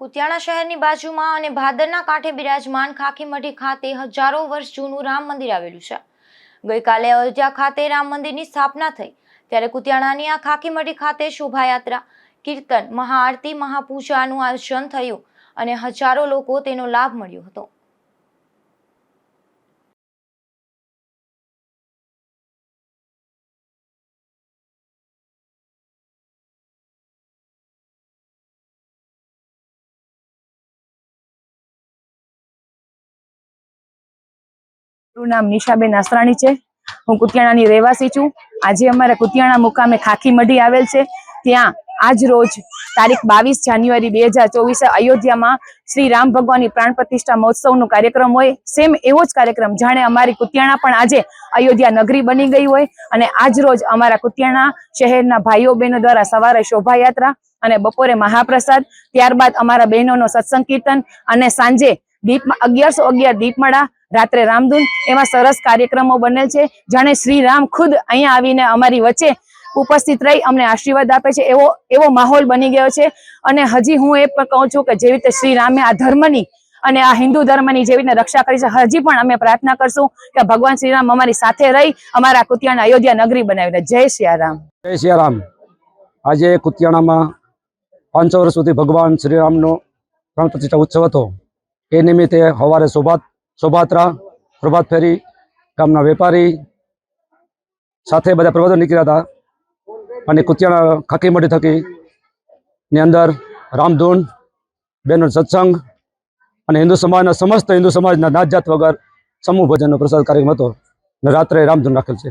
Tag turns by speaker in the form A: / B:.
A: કુતિયાણા શહેરની બાજુમાં અને ભાદરના કાંઠે બિરાજમાન ખાખીમઢી ખાતે હજારો વર્ષ જૂનું રામ મંદિર આવેલું છે. ગઈકાલે અયોધ્યા ખાતે રામ મંદિરની સ્થાપના થઈ, ત્યારે કુતિયાણાની આ ખાખીમઢી ખાતે શોભાયાત્રા, કીર્તન, મહાઆરતી, મહાપૂજાનું આયોજન થયું અને હજારો લોકો તેનો લાભ મળ્યો હતો.
B: મારું નામ નિશાબેન અસરાણી છે. હું કુતિયાણાની રહેવાસી છું. આજે અમારે કુતિયાણા મુકામે ખાખી મઢી આવેલ છે. ત્યાં આજ રોજ તારીખ બાવીસ જાન્યુઆરી બે હજાર ચોવીસે અયોધ્યામાં શ્રી રામ ભગવાનની પ્રાણ પ્રતિષ્ઠા મહોત્સવનો કાર્યક્રમ હોય. સેમ એવો જ કાર્યક્રમ. જાણે અમારી કુતિયાણા પણ આજે અયોધ્યા નગરી બની ગઈ હોય અને આજ રોજ અમારા કુતિયાણા શહેરના ભાઈઓ બહેનો દ્વારા સવારે શોભાયાત્રા અને બપોરે મહાપ્રસાદ, ત્યારબાદ અમારા બહેનોનો સત્સંગ કીર્તન અને સાંજે દીપ અગિયારસો અગિયાર દીપમાળા, રાત્રે રામધૂન. એમાં સરસ કાર્યક્રમો બનેલ છે. જાણે શ્રી રામ ખુદ અહીંયા આવીને અમારી વચ્ચે ઉપસ્થિત રહી અમને આશીર્વાદ આપે છે. એવો એવો માહોલ બની ગયો છે. અને હજી હું એ પણ કહું છું કે જેવી રીતે શ્રી રામે આ ધર્મની અને આ હિન્દુ ધર્મની જેવી રીતે રક્ષા કરી છે, હજી પણ અમે પ્રાર્થના કરશું કે ભગવાન શ્રી રામ અમારી સાથે રહી, અમારા કુતિયાણા અયોધ્યા નગરી બનાવી દે જય સિયારામ
C: જય સિયારામ આજે કુતિયાણામાં પાંચસો વર્ષ સુધી ભગવાન શ્રીરામનો પ્રાણ પ્રતિષ્ઠા ઉત્સવ હતો. એ નિમિત્તે સવારે શોભા શોભાત્રા પ્રભાત ફેરી, ગામના વેપારી સાથે બધા પ્રવાસો નીકળ્યા હતા. અને કુતિયાણા ખાકી મઢી થકી ની અંદર રામધૂન બેનો સત્સંગ અને હિન્દુ સમાજના સમસ્ત હિન્દુ સમાજના નાત જાત વગર સમૂહ ભોજનનો પ્રસાદ કાર્યક્રમ હતો. રાત્રે રામધૂન રાખેલ છે.